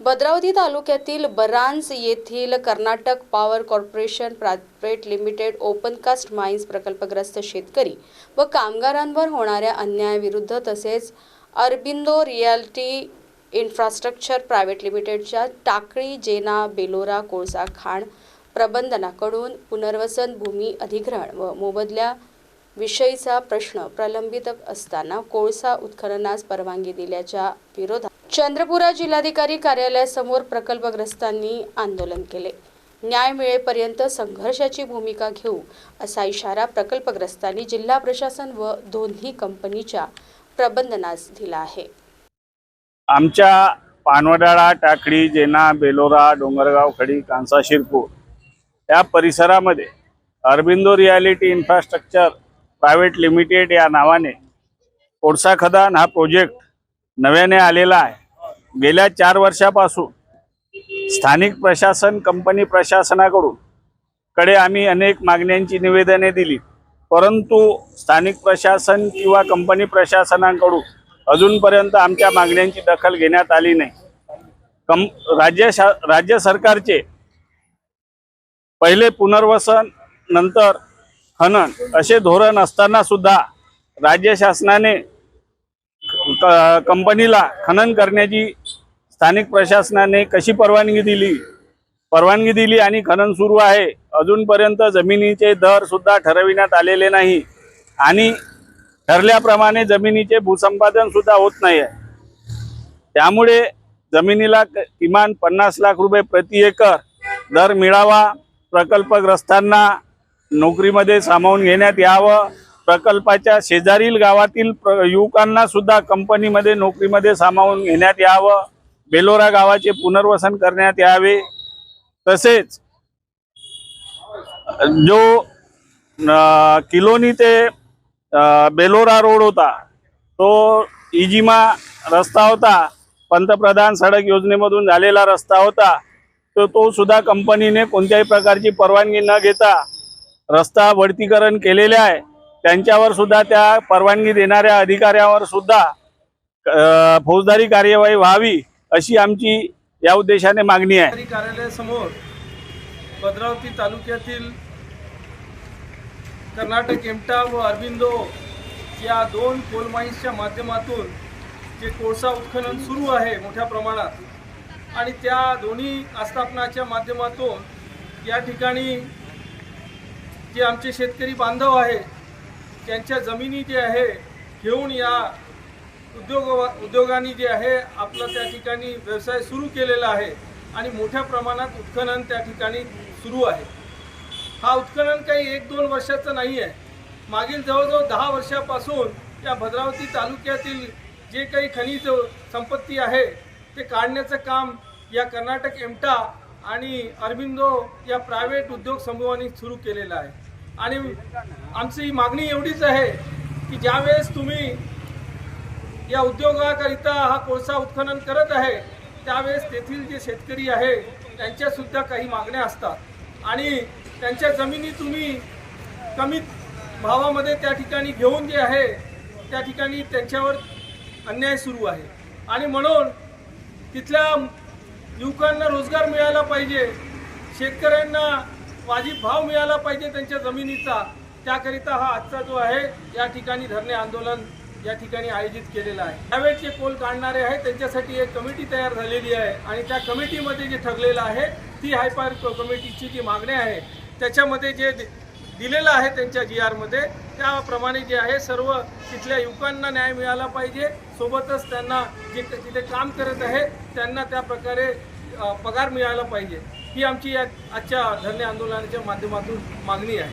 भद्रावती तालुक्यातील बरांज येथील Karnataka Power Corporation Private Limited open cast mines प्रकल्पग्रस्त शेतकरी व कामगारांवर होणाऱ्या अन्यायाविरुद्ध तसेच अरबिंदो रियाल्टी इन्फ्रास्ट्रक्चर प्रायव्हेट लिमिटेडच्या टाकळी जेना बेलोरा कोळसा खाण प्रबंधनाकडून पुनर्वसन भूमी अधिग्रहण व मोबदल्या विषयीचा प्रश्न प्रलंबित असताना कोळसा उत्खननास परवानगी दिल्याच्या विरोधात चंद्रपुरा जिल्हाधिकारी कार्यालयासमोर प्रकल्पग्रस्तांनी आंदोलन केले. न्याय मिळेपर्यंत संघर्षाची भूमिका घेऊ असा इशारा प्रकल्पग्रस्तांनी जिल्हा प्रशासन व दोन्ही कंपनीच्या प्रबंधनास दिला आहे. आमच्या पानवडाळा टाकडी जेना बेलोरा डोंगरगाव खडी कांसा शिरपूर या परिसरामध्ये Aurobindo Reality Infrastructure Private Limited या नावाने कोळसा खदान हा प्रोजेक्ट नव्याने आलेला आहे. गेल्या चार वर्षापासून स्थानिक प्रशासन कंपनी प्रशासनाकडून कडे आम्ही अनेक मागण्यांची निवेदने दिली. परंतु स्थानिक प्रशासन किंवा कंपनी प्रशासनाकडून अजूनपर्यंत आमच्या मागण्यांची दखल घेण्यात आली नाही. कम राज्य शा राज्य सरकारचे पहिले पुनर्वसन नंतर खनन असे धोरण असताना सुद्धा राज्य शासनाने क- कंपनीला खनन करण्याची स्थानिक प्रशासनाने कशी परवानगी दिली? परवानगी दिली आणि खनन सुरू आहे. अजूनपर्यंत जमिनीचे दर सुद्धा ठरविण्यात आलेले नाही. आणि ठरल्याप्रमाणे जमिनीचे भूसंपादन सुद्धा होत नाही आहे त्यामुळे जमिनीला क- किमान पन्नास लाख रुपये प्रति एकर दर मिळावा प्रकल्पग्रस्तांना नोकरीमध्ये सामावून घेण्यात यावं. प्रकल्पाच्या शेजारील गावातील प्र युवकांना सुद्धा कंपनीमध्ये नोकरीमध्ये सामावून घेण्यात यावं. बेलोरा गावाचे पुनर्वसन करण्यात यावे. तसेच जो किलोनी ते बेलोरा रोड होता तो इजिमा रस्ता होता. पंतप्रधान सडक योजनेमधून झालेला रस्ता होता. तर तो सुद्धा कंपनीने कोणत्याही प्रकारची परवानगी न घेता रस्ता वळतीकरण केलेले आहे. त्यांच्यावर सुद्धा त्या परवानगी देणाऱ्या अधिकाऱ्यावर सुद्धा फौजदारी कार्यवाही व्हावी अशी आमची या उद्देशाने मागणी आहे. कार्यालयासमोर भद्रावती तालुक्यातील कर्नाटक एमटा व अरविंदो या दोन कोल माईन्सच्या माध्यमातून जे कोळसा उत्खनन सुरू आहे मोठ्या प्रमाणात आणि त्या दोन्ही आस्थापनाच्या माध्यमातून या ठिकाणी जे आमचे शेतकरी बांधव आहे त्यांच्या जमिनी जे आहे घेऊन या उद्योग उद्योगांनी जे आहे आपलं त्या ठिकाणी व्यवसाय सुरू केलेला आहे आणि मोठ्या प्रमाणात उत्खनन त्या ठिकाणी सुरू आहे. हा उत्खनन काही एक दोन वर्षाचं नाही आहे. मागील जवळजवळ दहा वर्षापासून या भद्रावती तालुक्यातील जे काही खनिज संपत्ती आहे ते काढण्याचं काम या कर्नाटक एमटा आणि अरबिंदो या प्रायव्हेट उद्योग समूहाने सुरू केलेलं आहे. आणि आमची ही मागणी एवढीच आहे की ज्यावेळेस तुम्ही या उद्योगाकरिता हा कोळसा उत्खनन करत आहे त्यावेळेस तेथील जे शेतकरी आहे त्यांच्यासुद्धा काही मागण्या असतात. आणि त्यांच्या जमिनी तुम्ही कमी भावामध्ये त्या ठिकाणी घेऊन जे आहे त्या ठिकाणी त्यांच्यावर अन्याय सुरू आहे. आणि म्हणून तिथल्या युवकांना रोजगार मिळाला पाहिजे शेतकऱ्यांना वाजिब भाव मिळाला पाहिजे त्यांच्या जमिनीचा त्याकरिता हा आजचा जो आहे या ठिकाणी धरणे आंदोलन या ठिकाणी आयोजित केलेलं आहे. त्यावेळेस जे कोल काढणारे आहेत त्यांच्यासाठी एक कमिटी तयार झालेली आहे आणि त्या कमिटीमध्ये जे ठरलेलं आहे ती हायपर कमिटीची जी मागणी आहे त्याच्यामध्ये जे दि- दिलेलं आहे त्यांच्या जी आरमध्ये त्याप्रमाणे जे आहे सर्व तिथल्या युवकांना न्याय मिळाला पाहिजे. सोबतच त्यांना जे तिथे काम करत आहे त्यांना त्या प्रकारे पगार मिळायला पाहिजे. ही आमची या आजच्या धरणे आंदोलनाच्या माध्यमातून मागणी आहे.